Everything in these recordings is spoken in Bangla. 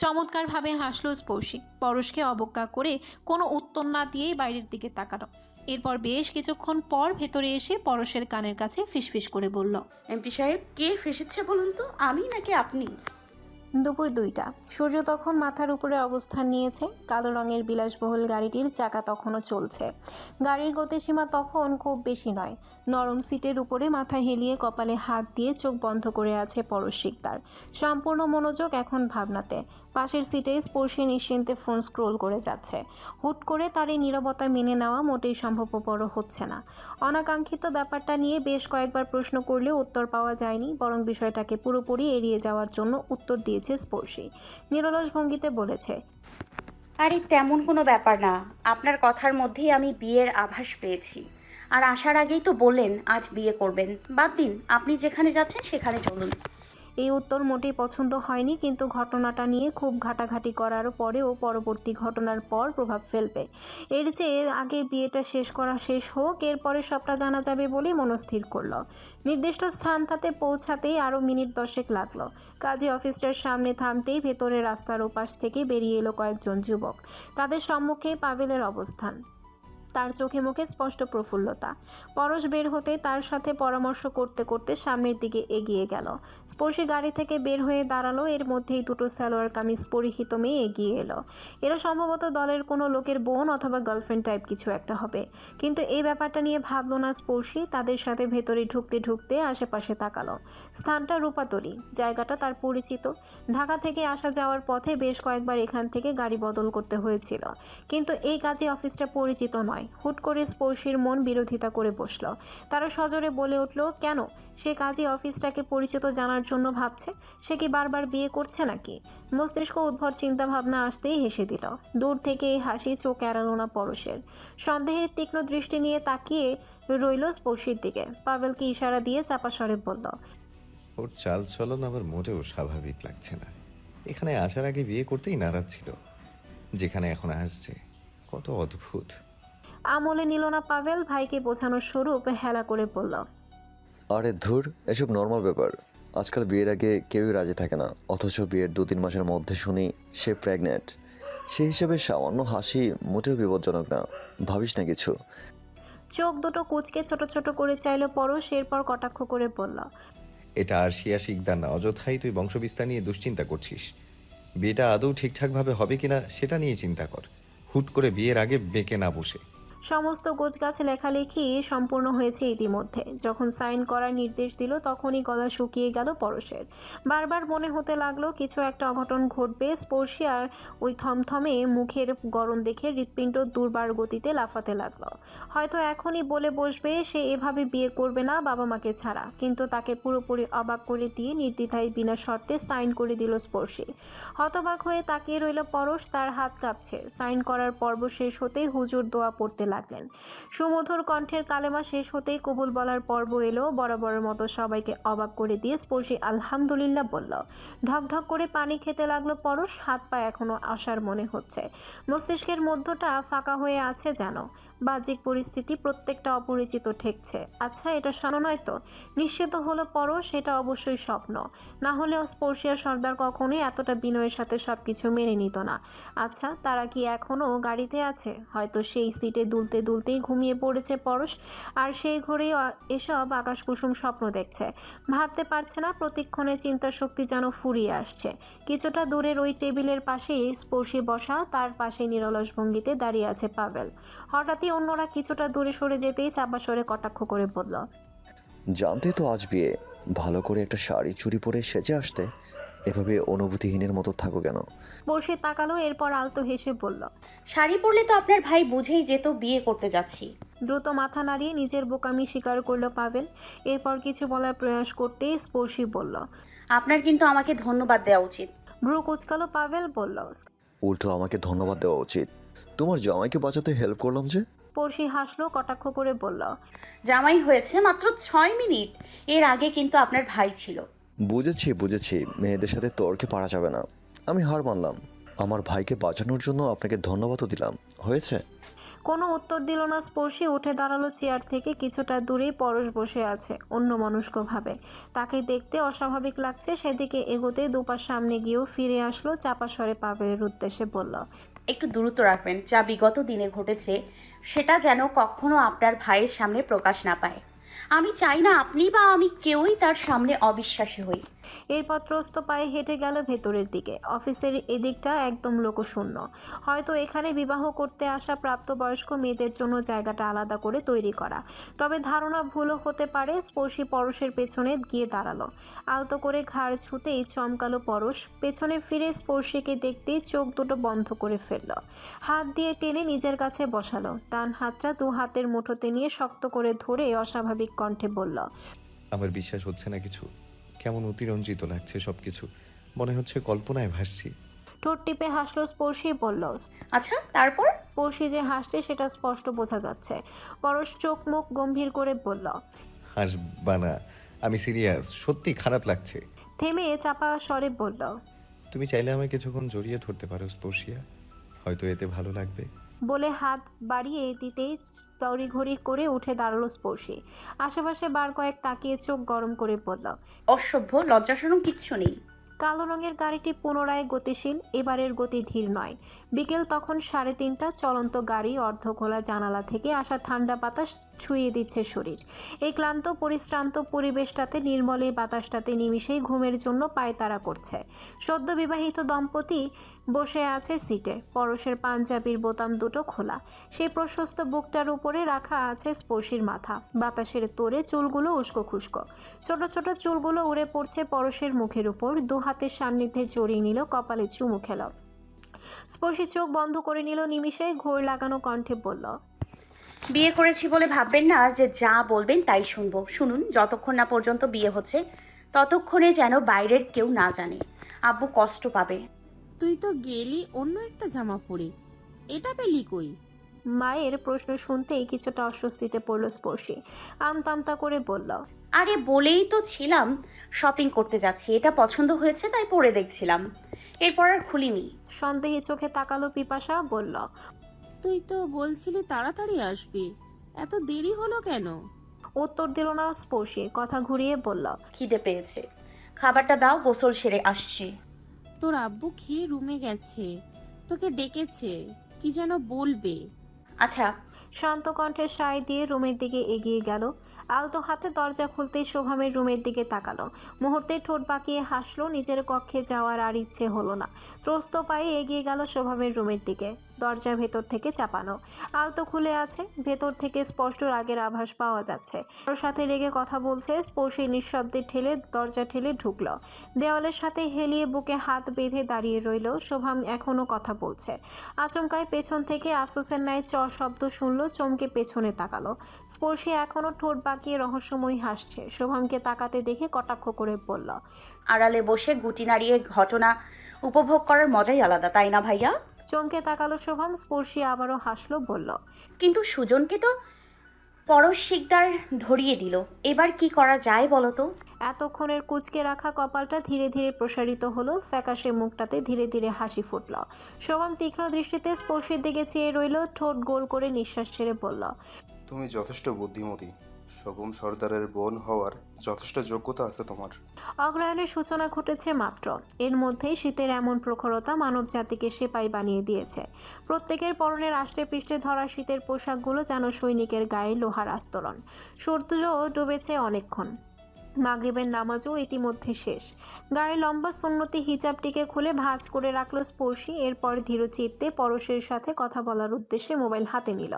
চমৎকারভাবে হাসলো স্পর্শী। পরশকে অবজ্ঞা করে কোনো উত্তর না দিয়েই বাইরের দিকে তাকালো। এরপর বেশ কিছুক্ষণ পর ভেতরে এসে পরশের কানের কাছে ফিসফিস করে বলল, এমপি সাহেব, কে ফেসেছে বলুন তো? আমি নাকি আপনি? দুপুর দুইটা। সূর্য তখন মাথার উপরে অবস্থান নিয়েছে। কালো রঙের বিলাসবহুল গাড়িটির চাকা তখনও চলছে। গাড়ির গতিসীমা তখন খুব বেশি নয়। নরম সিটের উপরে মাথা হেলিয়ে কপালে হাত দিয়ে চোখ বন্ধ করে আছে পরশ শিকদার। সম্পূর্ণ মনোযোগ এখন ভাবনাতে। পাশের সিটে স্পর্শে নিশ্চিন্তে ফোন স্ক্রোল করে যাচ্ছে। হুট করে তার এই নীরবতা মেনে নেওয়া মোটেই সম্ভবপর হচ্ছে না। অনাকাঙ্ক্ষিত ব্যাপারটা নিয়ে বেশ কয়েকবার প্রশ্ন করলেও উত্তর পাওয়া যায়নি, বরং বিষয়টাকে পুরোপুরি এড়িয়ে যাওয়ার জন্য উত্তর দিয়েছে স্পর্শী। নিরলস ভঙ্গিতে বলেছে, আরে তেমন কোনো ব্যাপার না। আপনার কথার মধ্যেই আমি বিয়ের আভাস পেয়েছি। আর আসার আগেই তো বললেন, আজ বিয়ে করবেন। বাদ দিন, আপনি যেখানে যাচ্ছেন সেখানে চলুন। এই উত্তর মোটেই পছন্দ হয়নি, কিন্তু ঘটনাটা নিয়ে খুব ঘাটাঘাটি করার পরেও পরবর্তী ঘটনার পর প্রভাব ফেলবে। এর চেয়ে আগে বিয়েটা শেষ করা শেষ হোক, এরপরে সবটা জানা যাবে বলেই মনস্থির করল। নির্দিষ্ট স্থানটাতে পৌঁছাতেই আরও মিনিট দশেক লাগল। কাজে অফিসটার সামনে থামতেই ভেতরে রাস্তার ওপাশ থেকে বেরিয়ে এলো কয়েকজন যুবক। তাদের সম্মুখে পাভেলের অবস্থান। তার চোখে মুখে স্পষ্ট প্রফুল্লতা। পরশ বের হতে তার সাথে পরামর্শ করতে করতে সামনের দিকে এগিয়ে গেল। স্পর্শী গাড়ি থেকে বের হয়ে দাঁড়াল, এর মধ্যেই দুটো সালোয়ার কামিজ পরিহিত মেয়ে এগিয়ে এলো। এরা সম্ভবত দলের কোনো লোকের বোন অথবা গার্লফ্রেন্ড টাইপ কিছু একটা হবে। কিন্তু এই ব্যাপারটা নিয়ে ভাবলো না স্পর্শী, তাদের সাথে ভেতরে ঢুকতে ঢুকতে আশেপাশে তাকালো। স্থানটা রূপাতলি, জায়গাটা তার পরিচিত। ঢাকা থেকে আসা যাওয়ার পথে বেশ কয়েকবার এখান থেকে গাড়ি বদল করতে হয়েছিল। কিন্তু এই কাজে অফিসটা পরিচিত নয়। হুট করে স্পর্শীর মন বিরোধিতা করে বসল। তারা সজোরে বলে উঠল, কেন? সে কাজী অফিসটাকে পরিচিত জানার জন্য ভাবছে? সে কি বারবার বিয়ে করছে নাকি? মস্তিষ্ক উদ্ভর চিন্তা ভাবনা আসতেই হেসে দিল। দূর থেকে এই হাসি চোখ এড়ালো না পরশের। সন্দেহের তীক্ষ্ণ দৃষ্টি নিয়ে তাকিয়ে রইল স্পর্শীর দিকে। পাবেলকে ইশারা দিয়ে চাপা স্বরে বলল, ওর চাল চলন আমার মোটেও স্বাভাবিক লাগছে না। এখানে আসার আগে বিয়ে করতেই নারাজ ছিল। যেখানে এখন আসছে, কত অদ্ভুত। আমলে নিল না পাভেল ভাইকে বোঝানোর স্বরূপ হেলা করে বলল আরে ধুর এসব নর্মাল ব্যাপার। আজকাল বিয়ের আগে কেউই রাজি থাকে না অথচ বিয়ের দু তিন মাসের মধ্যে শুনি সে প্রেগনেন্ট সেই হিসেবে সামান্য হাসি মোটেও বিপজ্জনক না ভাবিস না কিছু। চোখ দুটো কুচকে ছোট ছোট করে চাইল পরশ এরপর কটাক্ষ করে বলল এটা আর শিয়া শিকদার না অযথাই তুই বংশবিস্তার নিয়ে দুশ্চিন্তা করছিস। বিয়েটা আদৌ ঠিকঠাকভাবে হবে কিনা সেটা নিয়ে চিন্তা কর। হুট করে বিয়ের আগে বেঁকে না বসে। সমস্ত গোছগাছ লেখালেখি সম্পূর্ণ হয়েছে ইতিমধ্যে। যখন সাইন করার নির্দেশ দিল, তখনই গলা শুকিয়ে গেল পরশের। বারবার মনে হতে লাগল, কিছু একটা অঘটন ঘটবে, স্পর্শী আর ওই থমথমে মুখের গরম দেখে হৃৎপিণ্ড দুর্বার গতিতে লাফাতে লাগল। হয়তো এখনই বলে বসবে, সে এভাবে বিয়ে করবে না বাবা মাকে ছাড়া। কিন্তু তাকে পুরোপুরি অবাক করে দিয়ে নির্দ্বিধায় বিনা শর্তে সাইন করে দিল স্পর্শী। হতবাক হয়ে তাকিয়ে রইল পরশ, তার হাত কাঁপছে। সাইন করার পর্ব শেষ হতেই হুজুর দোয়া পড়তে লাগলেন। সুমধুর কণ্ঠের কালেমা শেষ হতেই কবুল বলার পর্ব এলো। বরাবরের মতো সবাইকে অবাক করে দিয়ে স্পর্শী আলহামদুলিল্লাহ বলল ঢকঢক করে পানি খেতে লাগল পরশ, হাত পা এখনও আসার মনে হচ্ছে। মস্তিষ্কের মধ্যটা ফাঁকা হয়ে আছে যেন। বাহ্যিক পরিস্থিতি প্রত্যেকটা অপরিচিত ঠেকছে। আচ্ছা এটা স্বপ্ন নয় তো? নিশ্চিত হলো পরশ, এটা অবশ্যই স্বপ্ন। না হলেও স্পর্শিয়া সর্দার কখনোই এতটা বিনয়ের সাথে সবকিছু মেনে নিত না। আচ্ছা তারা কি এখনও গাড়িতে আছে? হয়তো সেই সিটে দুলতে দুলতেই ঘুমিয়ে পড়েছে পরশ, আর সেই ঘরেই অ- এসব আকাশকুসুম স্বপ্ন দেখছে। ভাবতে পারছে না প্রতিক্ষণে চিন্তা শক্তি যেন ফুরিয়ে আসছে। কিছুটা দূরের ওই টেবিলের পাশেই স্পর্শী বসা, তার পাশে নিরলস ভঙ্গিতে দাঁড়িয়ে আছে পাভেল। হঠাৎই অন্যরা কিছুটা দূরে সরে যেতেই চাপা সরে কটাক্ষ করে বলল, জানতে তো আজ বিয়ে। ভালো করে একটা শাড়ি চুরি পরে সেজে আসতে। এভাবে অনুভূতিহীনের মতো থাকো কেন? স্পর্শী তাকালো এরপর আলতো হেসে বলল শাড়ি পরলে তো আপনার ভাই বুঝেই যেত বিয়ে করতে যাচ্ছি। দ্রুত মাথা নাড়িয়ে নিজের বোকামি স্বীকার করল পাভেল। এরপর কিছু বলার প্রয়াস করতেই স্পর্শী বলল আপনার কিন্তু আমাকে ধন্যবাদ দেওয়া উচিত। ব্রু কুচকালো পাভেল বলল উল্টো আমাকে ধন্যবাদ দেওয়া উচিত। তোমার জামাইকে বাঁচাতে হেল্প করলাম যে? স্পর্শী হাসলো কটাক্ষ করে বলল জামাই হয়েছে মাত্র ছয় মিনিট। এর আগে কিন্তু আপনার ভাই ছিল। বুঝেছি বুঝেছি মেয়েদের সাথে তর্কে পারা যাবে না। আমি হার মানলাম। আমার ভাইকে বাঁচানোর জন্য আপনাকে ধন্যবাদও দিলাম। হয়েছে? কোনো উত্তর দিল না স্পর্শী উঠে দাঁড়াল চেয়ার থেকে কিছুটা দূরেই পরশ বসে আছে অন্য মনস্কভাবে। তাকে দেখতে অস্বাভাবিক লাগছে সেদিকে এগোতে দুপার সামনে গিয়েও ফিরে আসলো চাপা স্বরে পাবেলের উদ্দেশ্যে বলল একটু দূরত্ব রাখবেন যা বিগত দিনে ঘটেছে সেটা যেন কখনো আপনার ভাইয়ের সামনে প্রকাশ না পায়। আমি চাই না আপনি বা আমি কেউই তার সামনে অবিশ্বাসী হই। এরপর ত্রস্ত পায়ে হেঁটে গেল ভেতরের দিকে। অফিসের এদিকটা একদম লোকশূন্য। হয়তো এখানে বিবাহ করতে আসা প্রাপ্তবয়স্ক মেয়েদের জন্য জায়গাটা আলাদা করে তৈরি করা। তবে ধারণা ভুলও হতে পারে, স্পর্শী পরশের পেছনে গিয়ে দাঁড়াল। আলতো করে ঘাড় ছুতেই চমকালো পরশ, পেছনে ফিরে স্পর্শীকে দেখতেই চোখ দুটো বন্ধ করে ফেলল। হাত দিয়ে টেনে নিজের কাছে বসালো। ডান হাতটা দু হাতের মুঠোতে নিয়ে শক্ত করে ধরে অস্বাভাবিক কণ্ঠে বলল আমার বিশ্বাস হচ্ছে না কিছু। কেমন অতিরঞ্জিত লাগছে সবকিছু। মনে হচ্ছে কল্পনায় ভাসছি। ঠোঁট টিপে হাসলো স্পর্শী বলল আচ্ছা তারপর? পড়শি যে হাসছে সেটা স্পষ্ট বোঝা যাচ্ছে। পরশ চোখ মুখ গম্ভীর করে বলল হাসবা না আমি সিরিয়াস সত্যি খারাপ লাগছে। থেমে চাপা স্বরে বলল তুমি চাইলে আমায় কিছুক্ষণ জড়িয়ে ধরতে পারো স্পর্শিয়া। হয়তো এতে ভালো লাগবে। বলে হাত বাড়িয়ে দিতেই তড়িঘড়ি করে উঠে দাঁড়াল স্পর্শী। আশেপাশে বার কয়েক তাকিয়ে চোখ গরম করে বলল অসভ্য লজ্জাসরম কিচ্ছু নেই। কালো রঙের গাড়িটি পুনরায় গতিশীল এবারের গতি ধীর নয়। বিকেল তখন সাড়ে তিনটা চলন্ত গাড়ি অর্ধ খোলা জানালা থেকে আসা ঠান্ডা বাতাস ছুঁয়ে দিচ্ছে শরীর। এই ক্লান্ত পরিশ্রান্ত পরিবেশটাতে নির্মল এই বাতাসটাতে নিমিশেই ঘুমের জন্য পায়তারা করছে। সদ্য বিবাহিত দম্পতি বসে আছে সিটে। পরশের পাঞ্জাবির বোতাম দুটো খোলা। সেই প্রশস্ত বুকটার উপরে রাখা আছে স্পর্শীর মাথা। বাতাসের তোরে চুলগুলো উস্কো খুস্কো। ছোট ছোট চুলগুলো উড়ে পড়ছে পরশের মুখের উপর। দু হাতের সান্নিধ্যে জড়িয়ে নিল কপালে চুমু খেল। স্পর্শী চোখ বন্ধ করে নিল নিমিষে, ঘোর লাগানো কণ্ঠে বলল, বিয়ে করেছি বলে ভাববেন না, যে যা বলবেন তাই শুনব। শুনুন, যতক্ষণ না পর্যন্ত বিয়ে হচ্ছে, ততক্ষণে যেন বাইরের কেউ না জানে। আব্বু কষ্ট পাবে। তুই তো গেলি অন্য একটা জামা পরে এটা পেলি কই? মায়ের প্রশ্ন শুনতেই কিছুটা অস্বস্তিতে পড়ল স্পর্শী। আমতামতা করে বলল আরে বলেই তো ছিলাম শপিং করতে যাচ্ছি। এটা পছন্দ হয়েছে তাই পরে দেখছিলাম। এরপর আর খুলিনি। সন্দেহে চোখে তাকালো পিপাসা বলল তুই তো বলছিলি তাড়াতাড়ি আসবি। এত দেরি হলো কেন? উত্তর দিল না স্পর্শী কথা ঘুরিয়ে বলল খিদে পেয়েছে। খাবারটা দাও গোসল সেরে আসছি। তোর আব্বু খেয়ে রুমে গেছে। তোকে ডেকেছে। কি যেন বলবে। আচ্ছা শান্ত কণ্ঠে সায় দিয়ে রুমের দিকে এগিয়ে গেল। আলতো হাতে দরজা খুলতেই শোভামের রুমের দিকে তাকালো। মুহূর্তে ঠোঁট বাঁকিয়ে হাসলো, নিজের কক্ষে যাওয়ার আর ইচ্ছে হলো না। ত্রস্ত পায়ে এগিয়ে গেল শোভামের রুমের দিকে। দরজার ভেতর থেকে চাপানো। আলতো খুলে আছে, ভেতর থেকে স্পষ্ট রাগের আভাস পাওয়া যাচ্ছে। ওর সাথে রেগে কথা বলছে, স্পর্শী নিঃশব্দে ঠেলে দরজা ঠেলে ঢুকলো। দেওয়ালের সাথে হেলিয়ে বুকে হাত বেঁধে দাঁড়িয়ে রইল, শোভাম এখনও কথা বলছে। আচমকায় পেছন থেকে আফসোসের ন্যায় চ শব্দ শুনলো, চমকে পেছনে তাকালো। স্পর্শী এখনও ঠোঁট বাঁকিয়ে রহস্যময়ী হাসছে। শোভামকে তাকাতে দেখে কটাক্ষ করে বলল, আড়ালে বসে গুটি নাড়িয়ে ঘটনা উপভোগ করার মজাই আলাদা, তাই না ভাইয়া? চমকে তাকালো শোভাম স্পর্শী আবারও হাসলো বলল কিন্তু সুজনকে তো পরশ শিকদার ধরিয়ে দিল। এবার কি করা যায় বলো তো? এতক্ষণের কুচকে রাখা কপালটা ধীরে ধীরে প্রসারিত হলো ফ্যাকাশে মুখটাতে ধীরে ধীরে হাসি ফুটল। শোভাম তীক্ষ্ণ দৃষ্টিতে স্পর্শীর দিকে চেয়ে রইল ঠোঁট গোল করে নিঃশ্বাস ছেড়ে বলল তুমি যথেষ্ট বুদ্ধিমতী। শোভম সর্দারের বোন হওয়ার যথেষ্ট যোগ্যতা আছে তোমার। অগ্রহায়ণের সূচনা ঘটেছে মাত্র। এর মধ্যেই শীতের এমন প্রখরতা মানব জাতিকে সেপাই বানিয়ে দিয়েছে। প্রত্যেকের পরনে আষ্টে পৃষ্ঠে ধরা শীতের পোশাকগুলো যেন সৈনিকের গায়ে লোহার আস্তরণ। সূর্য ডুবেছে অনেকক্ষণ। মাগরিবের নামাজও ইতিমধ্যে শেষ। গায়ে লম্বা সুন্নতি হিজাবটিকে খুলে ভাঁজ করে রাখল স্পর্শী। এরপর ধীর চিত্তে পরশের সাথে কথা বলার উদ্দেশ্যে মোবাইল হাতে নিল।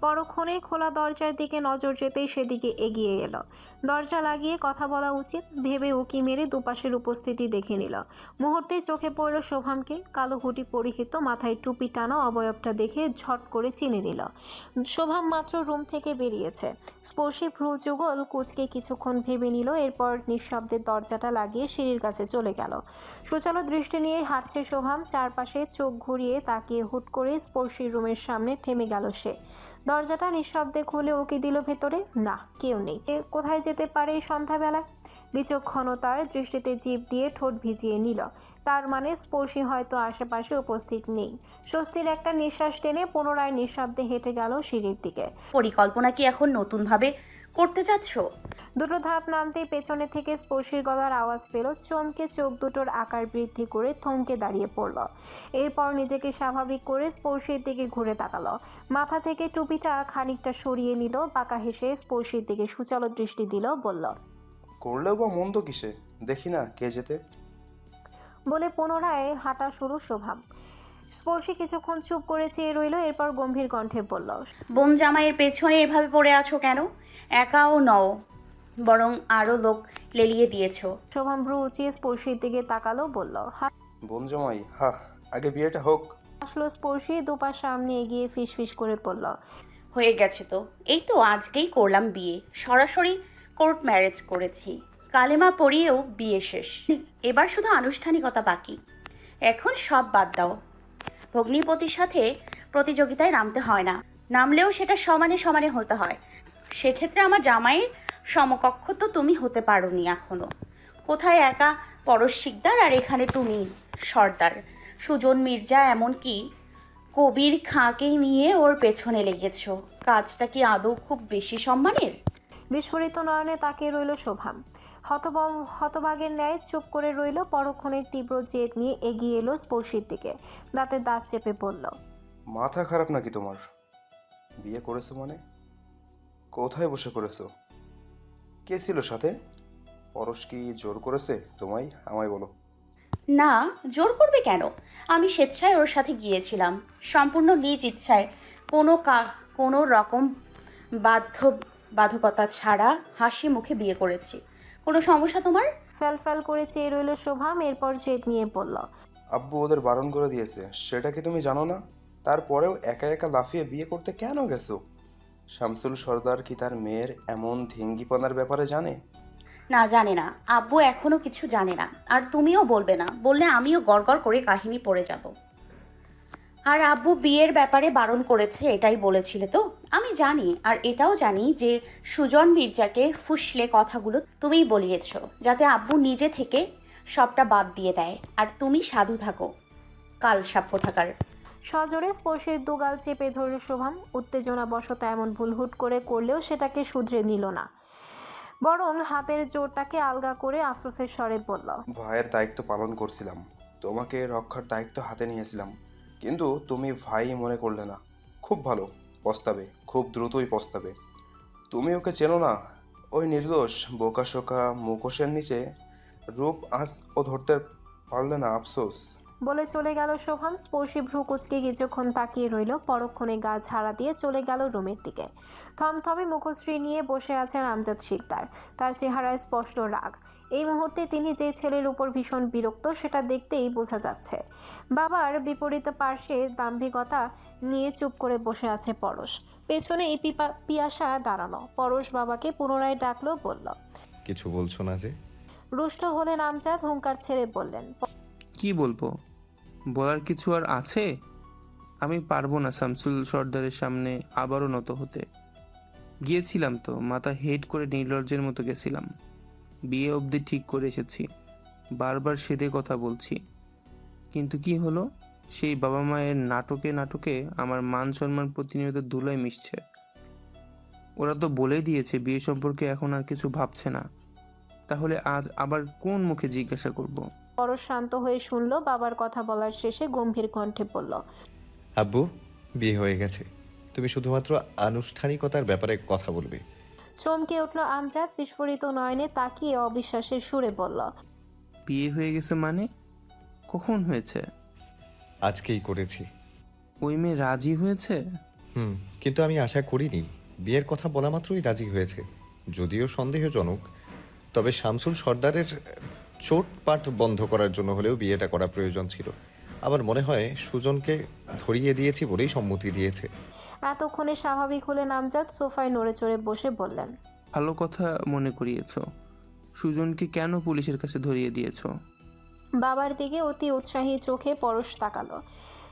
পরক্ষণে খোলা দরজার দিকে নজর যেতেই সেদিকে এগিয়ে এলো। দরজা লাগিয়ে কথা বলা উচিত। ভেবে উকি মেরে দুপাশের উপস্থিতি দেখে নিল। মুহূর্তে চোখে পড়ল শোভামকে। কালো হুটি পরিহিত মাথায় টুপি টানা অবয়বটা দেখে ঝট করে চিনে নিল। শোভাম মাত্র রুম থেকে বেরিয়েছে। স্পর্শী ভ্রু যুগল কুচকে কিছুক্ষণ ভেবে নিল এরপর নিঃশব্দে দরজাটা লাগিয়ে সিঁড়ির কাছে চলে গেল। সুচালো দৃষ্টি নিয়ে হাঁটছে শোভাম, চারপাশে চোখ ঘুরিয়ে তাকিয়ে হুট করে স্পর্শীর রুমের সামনে থেমে গেল সে। দরজাটা নিঃশব্দে খুলে ওকে দিল ভেতরে, না, কেউ নেই। কোথায় যেতে পারে এই সন্ধ্যাবেলায় বিচক্ষণতার দৃষ্টিতে জিভ দিয়ে ঠোঁট ভিজিয়ে নিল। তার মানে স্পর্শী হয়তো আশেপাশে উপস্থিত নেই। স্বস্তির একটা নিঃশ্বাস টেনে পুনরায় নিঃশব্দে হেঁটে গেল সিঁড়ির দিকে। পরিকল্পনা কি এখন নতুনভাবে করতে যাচ্ছ দুটো ধাপ নামতেই পেছনে থেকে স্পর্শীর গলার আওয়াজ পেল। চমকে চোখ দুটোর আকার বৃদ্ধি করে থমকে দাঁড়িয়ে পড়ল। এরপর নিজেকে স্বাভাবিক করে স্পর্শীর দিকে ঘুরে তাকালো। মাথা থেকে টুপিটা খানিকটা সরিয়ে নিল বাঁকা হেসে স্পর্শীর দিকে সুচালো দৃষ্টি দিল বলল করলেও বা মন্দ কিসে? দেখি না কে যেতে। বলে পুনরায় হাঁটা শুরু শোভাম স্পর্শী কিছুক্ষণ চুপ করে চেয়ে রইল এরপর গম্ভীর কণ্ঠে বলল বোন জামাইয়ের পেছনে এভাবে পড়ে আছো কেন? একাও নও বরং আরও লোক লেলিয়ে দিয়েছ। শোভাম ভ্রু উঁচিয়ে স্পর্শীর দিকে তাকালো বলল বোন জামাই হা আগে বিয়েটা হোক। হাসলো স্পর্শী দুপার সামনে এগিয়ে ফিস ফিস করে পড়ল হয়ে গেছে তো এই তো আজকেই করলাম বিয়ে। সরাসরি কোর্ট ম্যারেজ করেছি। কালেমা পড়িয়েও বিয়ে শেষ। এবার শুধু আনুষ্ঠানিকতা বাকি। এখন সব বাদ দাও। ভগ্নিপতির সাথে প্রতিযোগিতায় নামতে হয় না। নামলেও সেটা সমানে সমানে হতে হয়। সেক্ষেত্রে আমার জামাইয়ের সমকক্ষ তো তুমি হতে পারোনি এখনও। কোথায় একা পরশ শিকদার আর এখানে তুমি সর্দার। সুজন মির্জা এমনকি কবির খাঁকে নিয়ে ওর পেছনে লেগেছ। কাজটা কি আদৌ খুব বেশি সম্মানের? বিস্ফোরিত নয়নে তাকিয়ে রইল শোভা। হতব হতভাগের ন্যায় চুপ করে রইল পরক্ষণের তীব্র জেদ নিয়ে এগিয়ে এলো স্পর্শীর দিকে। দাঁতে দাঁত চেপে পড়ল মাথা খারাপ নাকি তোমার? বিয়ে করেছ মানে? কোথায় বসে করেছ কে ছিল সাথে? পরশ কি জোর করেছে? তোমায় আমায় বলো। না জোর করবে কেন? আমি স্বেচ্ছায় ওর সাথে গিয়েছিলাম। সম্পূর্ণ নিজ ইচ্ছায়। কোনো কা কোনো রকম বাধ্য বাধকতা ছাড়া হাসি মুখে বিয়ে করেছি। কোনো সমস্যা তোমার? ফ্যাল ফ্যাল করে চেয়ে রইল শোভাম এরপর জেদ নিয়ে পড়ল আব্বু ওদের বারণ করে দিয়েছে। সেটা কি তুমি জানো না? তারপরেও একা একা লাফিয়ে বিয়ে করতে কেন গেছো? শামসুল সর্দার কি তার মেয়ের এমন ধিঙ্গিপনার ব্যাপারে জানে? না জানে না। আব্বু এখনও কিছু জানে না। আর তুমিও বলবে না। বললে আমিও গড়গড় করে কাহিনী পড়ে যাব। আর আব্বু বিয়ের ব্যাপারে বারণ করেছে, এটাই বলেছিলে তো? আমি জানি, আর এটাও জানি যে সুজন মির্জাকে ফুসলে কথাগুলো তুমিই বলিয়েছ, যাতে আব্বু নিজে থেকে সবটা বাদ দিয়ে দেয়। আর তুমি সাধু থাকো। কাল সাপ্য থাকার সজোরে স্পর্শের দুগাল চেপে ধরল শোভাম। উত্তেজনা বশত এমন ভুল হুট করে করলেও সেটাকে শুধরে নিল না। বরং হাতের জোরটাকে আলগা করে আফসোসের স্বরে বলল, ভাইয়ের দায়িত্ব পালন করছিলাম। তোমাকে রক্ষার দায়িত্ব হাতে নিয়েছিলাম। কিন্তু তুমি ভাই মনে করলে না। খুব ভালো পস্তাবে, খুব দ্রুতই পস্তাবে। তুমি ওকে চেনো না। ওই নির্দোষ বোকাশোকা মুখোশের নিচে রূপ আঁচ ও ধরতে পারলে না আফসোস। বলে চলে গেল শোভাম স্পর্শী ভ্রু কুচকে কিছুক্ষণ তাকিয়ে রইল পরক্ষণে গা ঝাড়া দিয়ে চলে গেল রুমের দিকে। থমথমে মুখশ্রী নিয়ে বসে আছেন আমজাদ শিকদার। তার চেহারায় স্পষ্ট রাগ। এই মুহূর্তে তিনি যে ছেলের উপর ভীষণ বিরক্ত সেটা দেখতেই বোঝা যাচ্ছে। বাবার বিপরীত পার্শ্বে দাম্ভিকতা নিয়ে চুপ করে বসে আছে পরশ। পেছনে এই পিপা- পিয়াসা দাঁড়ানো পরশ বাবাকে পুনরায় ডাকলো বলল কিছু বলছো না যে? রুষ্ট হলেন আমজাদ হুঙ্কার ছেড়ে বললেন কি বলব? বলার কিছু আর আছে? আমি পারব না শামসুল সর্দারের সামনে আবারও নত হতে। গিয়েছিলাম তো, মাথা হেড করে নির্লজ্জের মতো গেছিলাম। বিয়ে অবধি ঠিক করে এসেছি, বারবার সেদে কথা বলছি। কিন্তু কি হলো? সেই বাবা মায়ের নাটকে নাটকে আমার মান সম্মান প্রতিনিয়ত ধুলায় মিশছে। ওরা তো বলে দিয়েছে, বিয়ে সম্পর্কে এখন আর কিছু ভাবছে না। তাহলে আজ আবার কোন মুখে জিজ্ঞাসা করব? পরশ শান্ত হয়ে শুনল বাবার কথা বলার শেষে গম্ভীর কণ্ঠে বলল আব্বু বিয়ে হয়ে গেছে। তুমি শুধুমাত্র আনুষ্ঠানিকতার ব্যাপারে কথা বলবে। চমকে উঠল আমজাদ বিস্ফোরিত নয়নে তাকিয়ে অবিশ্বাসের সুরে বলল বিয়ে হয়ে গেছে মানে? কখন হয়েছে? আজকেই করেছি। ওই মেয়ে রাজি হয়েছে? হুম কিন্তু আমি আশা করিনি। বিয়ের কথা বলা মাত্রই রাজি হয়েছে। যদিও সন্দেহজনক তবে শামসুল সর্দারের চোটপাট বন্ধ করার জন্য হলেও বিয়েটা করা প্রয়োজন ছিল। আমার মনে হয় সুজনকে ধরিয়ে দিয়েছি বলেই সম্মতি দিয়েছে। এতক্ষণে স্বাভাবিক হলে আমজাদ সোফায় নড়ে চড়ে বসে বললেন ভালো কথা মনে করিয়েছ। সুজনকে কেন পুলিশের কাছে ধরিয়ে দিয়েছ? বাবার দিকে অতি উৎসাহী চোখে পরশ তাকালো।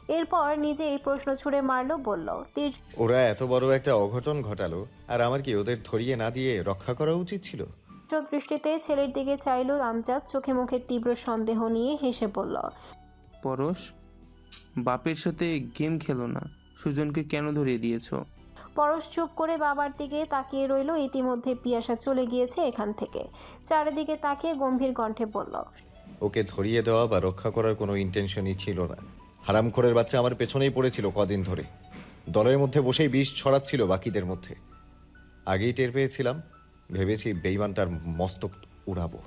এরপর নিজেই প্রশ্ন ছুড়ে মারলো বলল তীর ওরা এত বড় একটা অঘটন ঘটালো আর আমার কি ওদের ধরিয়ে না দিয়ে রক্ষা করা উচিত ছিল? চোখ দৃষ্টিতে ছেলের দিকে চাইল আমজাদ চোখে মুখে তীব্র সন্দেহ নিয়ে হেসে বলল পরশ বাপের সাথে গেম খেলো না। সুজনকে কেন ধরিয়ে দিয়েছ? পরশ চুপ করে বাবার দিকে তাকিয়ে রইল। ইতিমধ্যে পিয়াসা চলে গিয়েছে এখান থেকে। চারিদিকে তাকিয়ে গম্ভীর কণ্ঠে বলল ওকে ধরিয়ে দেওয়া বা রক্ষা করার কোনো ইন্টেনশনই ছিল না। হারামখোরের বাচ্চা আমার পেছনেই পড়েছিল কদিন ধরে। দলের মধ্যে বসেই বিষ ছড়াচ্ছিল বাকিদের মধ্যে। আগেই টের পেয়েছিলাম। ভেবেছি বেইমানটার মস্তক উড়াবো।